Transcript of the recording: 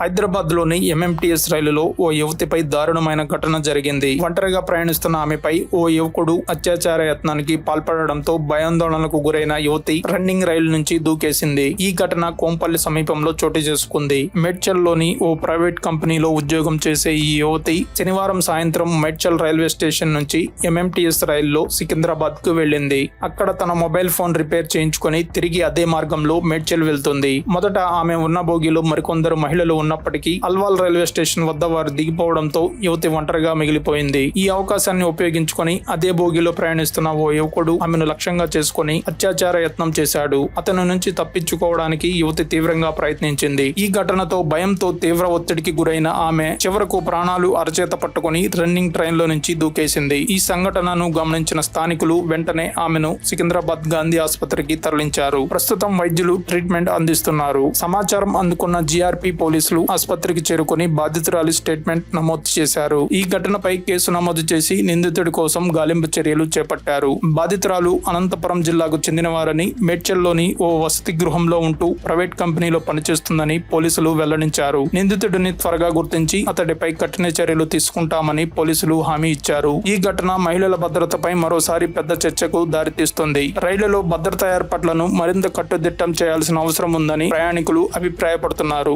హైదరాబాద్లోని ఎంఎంటీఎస్ రైలులో ఓ యువతిపై దారుణమైన ఘటన జరిగింది. ఒంటరిగా ప్రయాణిస్తున్న ఆమెపై ఓ యువకుడు అత్యాచార యత్నానికి పాల్పడడంతో భయాందోళనకు గురైన యువతి రన్నింగ్ రైలు నుంచి దూకేసింది. ఈ ఘటన కోంపల్లి సమీపంలో చోటు చేసుకుంది. మేడ్చల్లోని ఓ ప్రైవేట్ కంపెనీలో ఉద్యోగం చేసే ఈ యువతి శనివారం సాయంత్రం మేడ్చల్ రైల్వే స్టేషన్ నుంచి ఎంఎంటీఎస్ రైల్లో సికింద్రాబాద్కు వెళ్ళింది. అక్కడ తన మొబైల్ ఫోన్ రిపేర్ చేయించుకొని తిరిగి అదే మార్గంలో మేడ్చల్ వెళ్తుంది. మొదట ఆమె ఉన్న బోగిలో మరికొందరు మహిళలు ఉన్నప్పటికీ అల్వాల్ రైల్వే స్టేషన్ వద్ద వారు దిగిపోవడంతో యువతి ఒంటరిగా మిగిలిపోయింది. ఈ అవకాశాన్ని ఉపయోగించుకొని అదే బోగిలో ప్రయాణిస్తున్న ఓ యువకుడు ఆమెను లక్ష్యంగా చేసుకొని అత్యాచార యత్నం చేశాడు. అతని నుంచి తప్పించుకోవడానికి యువతి తీవ్రంగా ప్రయత్నించింది. ఈ ఘటనతో భయంతో తీవ్ర ఒత్తిడికి గురైన ఆమె చివరకు ప్రాణాలు అరచేత పట్టుకొని రన్నింగ్ ట్రైన్లో నుంచి దూకేసింది. ఈ సంఘటనను గమనించిన స్థానికులు వెంటనే ఆమెను సికింద్రాబాద్ గాంధీ ఆసుపత్రికి తరలించారు. ప్రస్తుతం వైద్యులు ట్రీట్మెంట్ అందిస్తున్నారు. సమాచారం అందుకున్న జీఆర్పీ పోలీసులు ఆసుపత్రికి చేరుకుని బాధితురాలి స్టేట్మెంట్ నమోదు చేశారు. ఈ ఘటనపై కేసు నమోదు చేసి నిందితుడి కోసం గాలింపు చర్యలు చేపట్టారు. బాధితురాలు అనంతపురం జిల్లాకు చెందినవారని మేడ్చల్లోని ఓ వసతి గృహంలో ఉంటూ ప్రైవేట్ కంపెనీలో పనిచేస్తుందని పోలీసులు వెల్లడించారు. నిందితుడిని త్వరగా గుర్తించి అతడిపై కఠిన చర్యలు తీసుకుంటామని పోలీసులు హామీ ఇచ్చారు. ఈ ఘటన మహిళల భద్రతపై మరోసారి పెద్ద చర్చకు దారితీస్తుంది. రైళ్ళలో భద్రతా ఏర్పాట్లను మరింత కట్టుదిట్టం చేయాల్సిన అవసరం ఉందని ప్రయాణికులు అభిప్రాయపడుతున్నారు.